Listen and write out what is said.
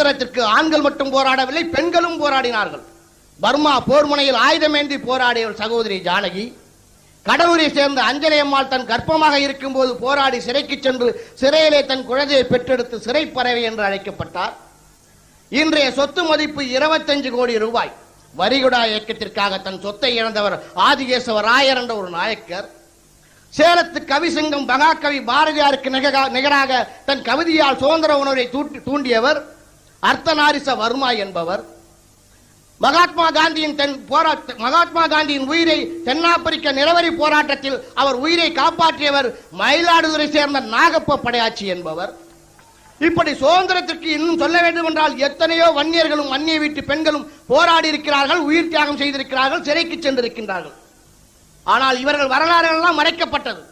சுதந்திரத்திற்கு ஆண்கள் மட்டும் போராடவில்லை பெண்களும் போராடினார்கள். பர்மா போர்முனையில் ஆயுதமேந்தி போராடிய சகோதரி ஜானகி கடலூரை சேர்ந்த அஞ்சலி அம்மாள் தன் கர்ப்பமாக இருக்கும்போது போராடி சிறைக்கு சென்று சிறையிலே தன் குழந்தையை பெற்றெடுத்து சிறைப்பறவை என்று அழைக்கப்பட்டார். இன்றைய சொத்து மதிப்பு 25 கோடி ரூபாய். வரிகுடா இயக்கத்திற்காக தன் சொத்தை இழந்தவர் ஆதிகேசவ ராயர் என்ற ஒரு நாயக்கர். சேலத்து கவிசங்கம் மகாகவி பாரதியாருக்கு நிகராக தன் கவிதையால் சுதந்திர உணர்வை தூண்டி- தூண்டியவர். அர்த்தநாரிச வர்மா என்பவர் மகாத்மா காந்தியின் தென் போராட்ட மகாத்மா காந்தியின் உயிரை தென்னாப்பிரிக்க நிலவரி போராட்டத்தில் அவர் உயிரை காப்பாற்றியவர் மயிலாடுதுறை சேர்ந்த நாகப்ப படையாச்சி என்பவர். இப்படி சுதந்திரத்திற்கு இன்னும் சொல்ல வேண்டும் என்றால் எத்தனையோ வன்னியர்களும் வன்னிய வீட்டு பெண்களும் போராடி இருக்கிறார்கள் உயிர் தியாகம் செய்திருக்கிறார்கள் சிறைக்கு சென்றிருக்கின்றார்கள். ஆனால் இவர்கள் வரலாறுகள் எல்லாம் மறைக்கப்பட்டது.